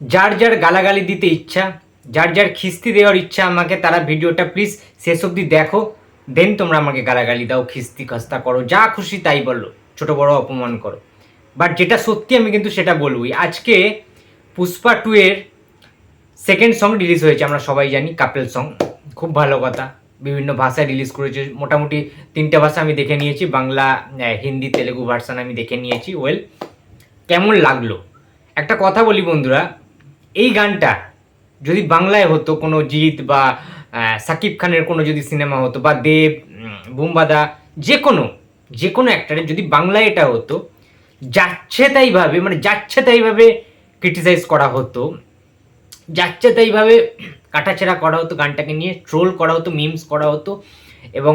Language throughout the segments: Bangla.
যার যার গালাগালি দিতে ইচ্ছা, যার যার খিস্তি দেওয়ার ইচ্ছা আমাকে, তারা ভিডিওটা প্লিজ শেষ অবধি দেখো দেন তোমরা আমাকে গালাগালি দাও, খিস্তি খাস্তা করো, যা খুশি তাই বলো, ছোট বড় অপমান করো। বাট যেটা সত্যি আমি কিন্তু সেটা বলবই আজকে পুষ্পা টু এর সেকেন্ড সং রিলিজ হয়েছে, আমরা সবাই জানি কাপেল সং খুব ভালো কথা, বিভিন্ন ভাষায় রিলিজ করেছে, মোটামুটি তিনটে ভাষা আমি দেখে নিয়েছি, বাংলা হিন্দি, তেলেগু ভার্সান আমি দেখে নিয়েছি ওয়েল কেমন লাগল? একটা কথা বলি বন্ধুরা এই গানটা যদি বাংলায় হতো, কোনো জিৎ বা সাকিব খানের কোনো যদি সিনেমা হতো বা দেব বুম্বাদা যে কোনো যে কোনো অ্যাক্টারের যদি বাংলায় এটা হতো, যাচ্ছে তাইভাবে মানে যাচ্ছে তাইভাবে ক্রিটিসাইজ করা হতো, যাচ্ছে তাইভাবে কাটাছেড়া করা হতো গানটাকে নিয়ে ট্রোল করা হতো মিমস করা হতো এবং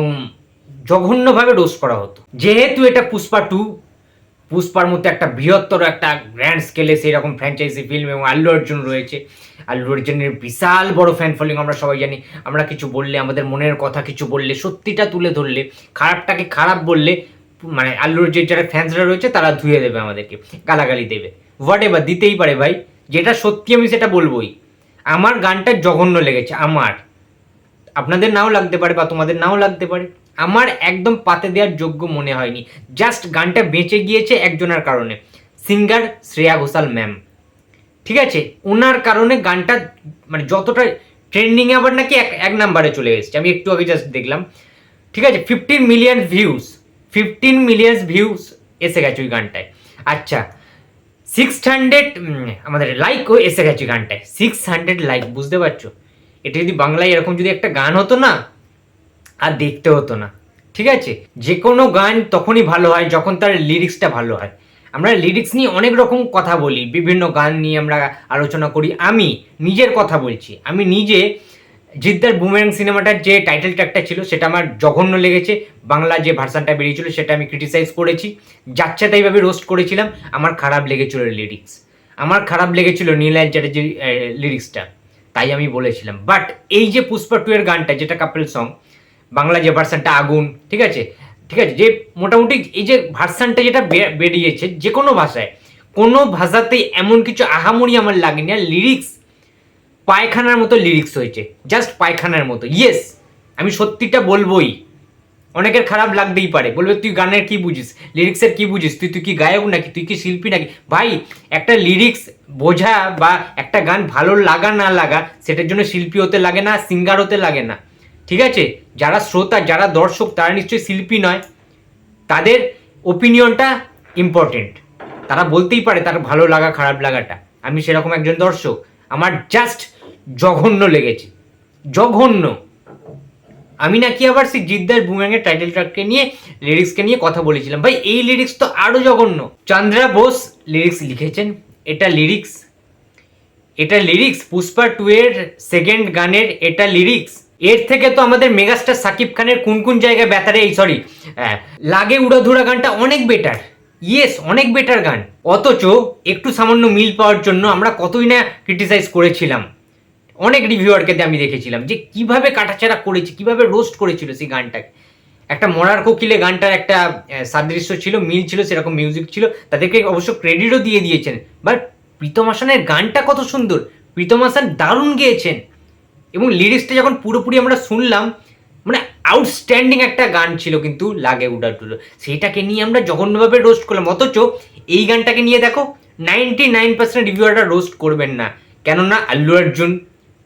জঘন্যভাবে রোস্ট করা হতো। যেহেতু এটা পুষ্পা টু পুষ্পার মধ্যে একটা বৃহত্তর একটা গ্র্যান্ড স্কেলে সেই রকম ফ্র্যাঞ্চাইজি ফিল্ম এবং আল্লু অর্জুন রয়েছে। আল্লু অর্জুনের বিশাল বড় ফ্যান ফলোয়িং আমরা সবাই জানি। আমরা কিছু বললে, আমাদের মনের কথা কিছু বললে, সত্যিটা তুলে ধরলে, খারাপটাকে খারাপ বললে মানে আল্লু অর্জুনের যারা ফ্যান্সরা রয়েছে, তারা ধুয়ে দেবে আমাদেরকে, গালাগালি দেবে। হোয়াট এভার দিতেই পারে ভাই। যেটা সত্যি আমি সেটা বলবোই। আমার গানটা জঘন্য লেগেছে, আমার। আপনাদের নাও লাগতে পারে বা তোমাদের নাও লাগতে পারে। আমার একদম পাতে দেওয়ার যোগ্য মনে হয়নি। জাস্ট গানটা বেঁচে গিয়েছে একজনের কারণে। সিঙ্গার শ্রেয়া ঘোষাল ম্যাম ঠিক আছে? ওনার কারণে গানটা মানে যতটা ট্রেন্ডিংয়ে আবার নাকি এক এক নাম্বারে চলে এসেছে। আমি একটু আগে জাস্ট দেখলাম। ঠিক আছে? Fifteen million views fifteen million views এসে গেছে ওই গানটায়। আচ্ছা। সিক্স হান্ড্রেড আমাদের লাইকও এসে গেছে গানটায়। সিক্স হান্ড্রেড লাইক বুঝতে পারছ? এটা যদি বাংলায় এরকম যদি একটা গান হতো না আর দেখতে হতো না। ঠিক আছে? যে কোনো গান তখনই ভালো হয় যখন তার লিরিক্সটা ভালো হয়। আমরা লিরিক্স নিয়ে অনেক রকম কথা বলি, বিভিন্ন গান নিয়ে আমরা আলোচনা করি। আমি নিজের কথা বলছি। আমি নিজে জিদ্দার বুমেরাং সিনেমাটার যে টাইটেল ট্র্যাকটা ছিল, সেটা আমার জঘন্য লেগেছে। বাংলা যে ভার্সানটা বেরিয়েছিল, সেটা আমি ক্রিটিসাইজ করেছি। যাচ্ছে তাইভাবে রোস্ট করেছিলাম। আমার খারাপ লেগেছিল লিরিক্স আমার খারাপ লেগেছিল নীলায় চ্যাটার্জির লিরিক্সটা তাই আমি বলেছিলাম। বাট এই যে পুষ্পা টু এর গানটা, যেটা কাপেল সং বাংলা যে ভার্সানটা আগুন, ঠিক আছে? ঠিক আছে, যে মোটামুটি এই যে ভার্সানটা যেটা বেরিয়েছে যে কোনো ভাষায়, কোনো ভাষাতেই এমন কিছু আহামরি আমার লাগেনি, আর লিরিক্স পায়খানার মতো লিরিক্স হয়েছে জাস্ট পায়খানার মতো। ইয়েস আমি সত্যিটা বলবোই। অনেকের খারাপ লাগতেই পারে, বলবে, তুই গানের কি বুঝিস? লিরিক্সের কি বুঝিস? তুই তুই কি গায়ক নাকি? তুই কি শিল্পী নাকি? ভাই, একটা লিরিক্স বোঝা বা একটা গান ভালো লাগা না লাগা, সেটার জন্য শিল্পী হতে লাগে না সিঙ্গার হতে লাগে না। ঠিক আছে? যারা শ্রোতা, যারা দর্শক, তারা নিশ্চয়ই শিল্পী নয়। তাদের ওপিনিয়নটা ইম্পর্টেন্ট তারা বলতেই পারে তার ভালো লাগা, খারাপ লাগাটা। আমি সেরকম একজন দর্শক। আমার জাস্ট জঘন্য লেগেছে। জঘন্য। আমি নাকি আবার সেই জিদ্দার বুমেঙ্গের টাইটেল ট্র্যাককে নিয়ে লিরিক্সকে নিয়ে কথা বলেছিলাম। ভাই, এই লিরিক্স তো আরও জঘন্য। চন্দ্রা বোস লিরিক্স লিখেছেন। এটা লিরিক্স এটা লিরিক্স পুষ্পা টু এর সেকেন্ড গানের এটা লিরিক্স এর থেকে তো আমাদের মেগাস্টার সাকিব খানের কোন কোন জায়গায় ব্যথারে এই সরি লাগে উড়াধুরা গানটা অনেক বেটার ইয়েস অনেক বেটার গান। অথচ একটু সামান্য মিল পাওয়ার জন্য আমরা কতই না ক্রিটিসাইজ করেছিলাম। অনেক রিভিউয়ারকে আমি দেখেছিলাম যে কীভাবে কাটাছেড়া করেছে, কীভাবে রোস্ট করেছিল সেই গানটাকে। একটা মরার কোকিলে গানটার একটা সাদৃশ্য ছিল, মিল ছিল, সেরকম মিউজিক ছিল। তাদেরকে অবশ্য ক্রেডিটও দিয়ে দিয়েছেন। বাট প্রীতম হাসানের গানটা কত সুন্দর। প্রীতম হাসান দারুণ গেয়েছেন। এবং লিরিক্সটা যখন পুরোপুরি আমরা শুনলাম মানে আউটস্ট্যান্ডিং একটা গান ছিল কিন্তু লাগে উডাটুলো সেইটাকে নিয়ে আমরা জঘন্যভাবে রোস্ট করলাম। অথচ এই গানটাকে নিয়ে দেখো নাইনটি নাইন পার্সেন্ট রিভিউয়াররা রোস্ট করবেন না। কেননা আল্লু অর্জুন,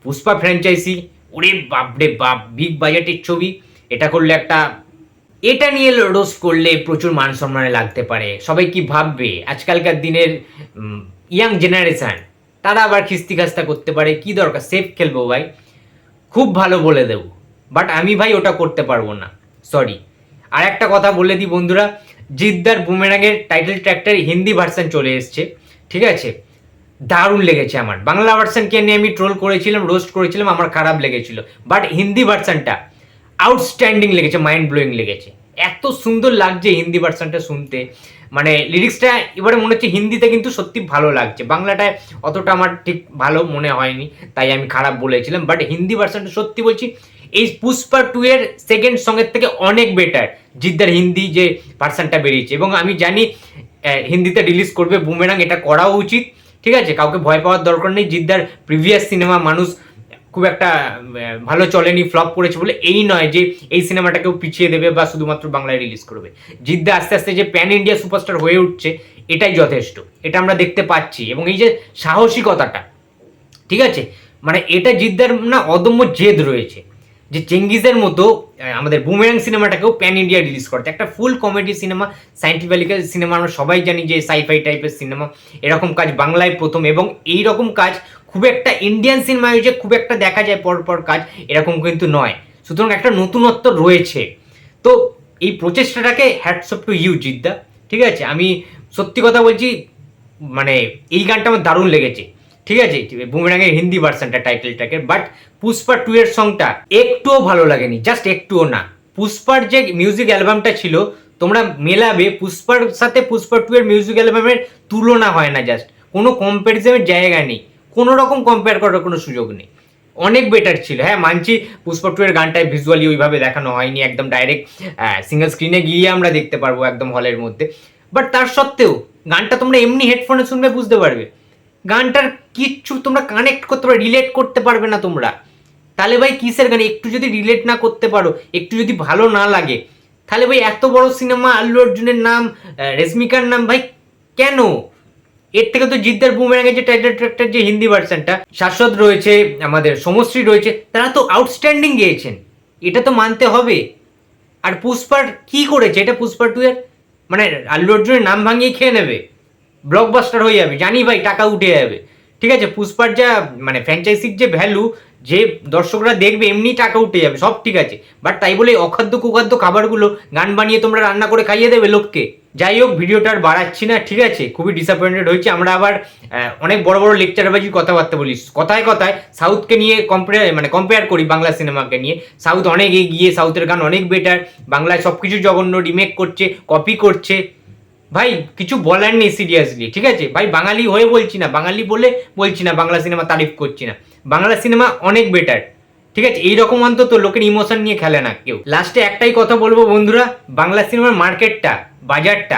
পুষ্পা ফ্র্যাঞ্চাইজি ওরে বাপ রে বাপ বিগ বাজেটের ছবি। এটা করলে একটা, এটা নিয়ে রোস্ট করলে প্রচুর মান সম্মানে লাগতে পারে। সবাই কি ভাববে? আজকালকার দিনের ইয়াং জেনারেশন তারা আবার খিস্তি খাস্তা করতে পারে। কি দরকার? সেফ খেলব ভাই। খুব ভালো বলে দেব। বাট আমি ভাই ওটা করতে পারব না। সরি আর একটা কথা বলে দিই বন্ধুরা, জিদ্দার বুমেরাঙের টাইটেল ট্র্যাক্টার হিন্দি ভার্সান চলে এসছে। ঠিক আছে? দারুণ লেগেছে আমার। বাংলা ভার্সানকে নিয়ে আমি ট্রোল করেছিলাম রোস্ট করেছিলাম, আমার খারাপ লেগেছিল। বাট হিন্দি ভার্সানটা আউটস্ট্যান্ডিং লেগেছে মাইন্ড ব্লোয়িং লেগেছে। এত সুন্দর লাগছে হিন্দি ভার্সনটা শুনতে। মানে লিরিক্সটা এবারে মনে হচ্ছে হিন্দিতে কিন্তু সত্যি ভালো লাগছে। বাংলাটায় অতটা আমার ঠিক ভালো মনে হয়নি, তাই আমি খারাপ বলেছিলাম। বাট হিন্দি ভার্সনটা সত্যি বলছি, এই পুষ্পা টু এর সেকেন্ড সঙ্গের থেকে অনেক বেটার জিদ্দার হিন্দি যে ভার্সনটা বেরিয়েছে। এবং আমি জানি হিন্দিতে রিলিজ করবে বুমেরাং এটা করাও উচিত। ঠিক আছে? কাউকে ভয় পাওয়ার দরকার নেই। জিদ্দার প্রিভিয়াস সিনেমা মানুষ খুব একটা ভালো চলেনি ফ্লপ করেছে বলে এই নয় যে এই সিনেমাটাকেও পিছিয়ে দেবে বা শুধুমাত্র বাংলায় রিলিজ করবে। জিদ্দা আস্তে আস্তে যে প্যান ইন্ডিয়া সুপারস্টার হয়ে উঠছে, এটাই যথেষ্ট। এটা আমরা দেখতে পাচ্ছি। এবং এই যে সাহসিকতাটা, ঠিক আছে? মানে এটা জিদ্দার না অদম্য জেদ রয়েছে যে চেঙ্গিজের মতো আমাদের বুমেরাং সিনেমাটাকেও প্যান ইন্ডিয়া রিলিজ করতে। একটা full comedy cinema scientifical cinema আমরা সবাই জানি যে সাইফাই টাইপের সিনেমা এরকম কাজ বাংলায় প্রথম এবং এই রকম কাজ খুব একটা ইন্ডিয়ান সিনেমায় যে খুব একটা দেখা যায় পর পর কাজ, এরকম কিন্তু নয়। সুতরাং একটা নতুনত্ব রয়েছে। তো এই প্রচেষ্টাটাকে hats off to you Jidda. ঠিক আছে? আমি সত্যি কথা বলছি মানে এই গানটা আমার দারুণ লেগেছে। ঠিক আছে? বুমেরাঙের হিন্দি ভার্সনটা টাইটেলটাকে বাট পুষ্পা টু এর সংটা একটুও ভালো লাগেনি জাস্ট একটুও না। পুষ্পার যে মিউজিক অ্যালবামটা ছিল, তোমরা মেলাবে, পুষ্পার সাথে পুষ্পা টু এর মিউজিক অ্যালবামের তুলনা হয় না জাস্ট কোনো কম্প্যারিজনের জায়গা নেই। কোনো রকম কম্পেয়ার করার কোনো সুযোগ নেই। অনেক বেটার ছিল। হ্যাঁ মানছি পুষ্পা টু এর গানটায় ভিজুয়ালি ওইভাবে দেখানো হয়নি, একদম ডাইরেক্ট সিঙ্গেল স্ক্রিনে গিয়ে আমরা দেখতে পারব একদম হলের মধ্যে। বাট তার সত্ত্বেও, গানটা তোমরা এমনি হেডফোনে শুনবে, বুঝতে পারবে। গানটার কিচ্ছু তোমরা কানেক্ট করতে পারবে রিলেট করতে পারবে না তোমরা। তাহলে ভাই কিসের গান? একটু যদি রিলেট না করতে পারো, একটু যদি ভালো না লাগে, তাহলে ভাই এত বড় সিনেমা আল্লু অর্জুনের নাম রেশমিকার নাম ভাই কেন? এর থেকে তো জিদ্দার বুমেরাঙের যে টাইটেল ট্র্যাকটার যে হিন্দি ভার্সনটা শাশ্বত রয়েছে, আমাদের সমশ্রী রয়েছে, তারা তো আউটস্ট্যান্ডিং গিয়েছেন। এটা তো মানতে হবে। আর পুষ্পার কি করেছে? এটা পুষ্পা টু এর মানে আল্লু অর্জুনের নাম ভাঙিয়ে খেয়ে নেবে। ব্লকবাস্টার হয়ে যাবে। জানি ভাই, টাকা উঠে যাবে। ঠিক আছে, পুষ্পার যা মানে ফ্র্যাঞ্চাইজির যে ভ্যালু যে দর্শকরা দেখবে, এমনি টাকা উঠে যাবে, সব ঠিক আছে। বাট তাই বলে অখাদ্য কুখাদ্য খাবারগুলো, গান বানিয়ে তোমরা রান্না করে খাইয়ে দেবে লোককে। যাই হোক ভিডিওটা আর বাড়াচ্ছি না, ঠিক আছে? খুবই ডিসঅ্যাপয়েন্টেড হয়েছে। আমরা আবার অনেক বড় বড় লেকচারবাজি কথাবার্তা বলি। কথায় কথায় সাউথকে নিয়ে কম্পেয়ার মানে কম্পেয়ার করি বাংলা সিনেমাকে নিয়ে। সাউথ অনেক এগিয়ে সাউথের গান অনেক বেটার বাংলায় সব কিছু জঘন্য রিমেক করছে কপি করছে। ভাই, কিছু বলার নেই সিরিয়াসলি ঠিক আছে? ভাই, বাঙালি হয়ে বলছি না। বাঙালি বলে বলছি না বাংলা সিনেমা তারিফ করছি না। বাংলা সিনেমা অনেক বেটার ঠিক আছে? এইরকম অন্তত লোকের ইমোশন নিয়ে খেলে না কেউ। লাস্টে একটাই কথা বলব বন্ধুরা, বাংলা সিনেমার মার্কেটটা বাজারটা,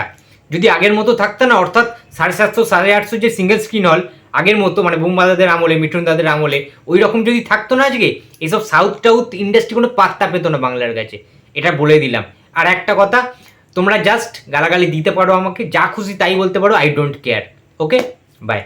যদি আগের মতো থাকতো না, অর্থাৎ সাড়ে সাতশো, সাড়ে আটশো যে সিঙ্গেল স্ক্রিন হল আগের মতো মানে বুম্বা দাদের আমলে, মিঠুন দাদের আমলে ওই রকম যদি থাকতো না আজকে, এসব সাউথ টাউথ ইন্ডাস্ট্রি কোনো পাত্তা পেতো না বাংলার কাছে। এটা বলে দিলাম। আর একটা কথা, তোমরা জাস্ট গালাগালি দিতে পারো আমাকে, যা খুশি তাই বলতে পারো I don't care okay bye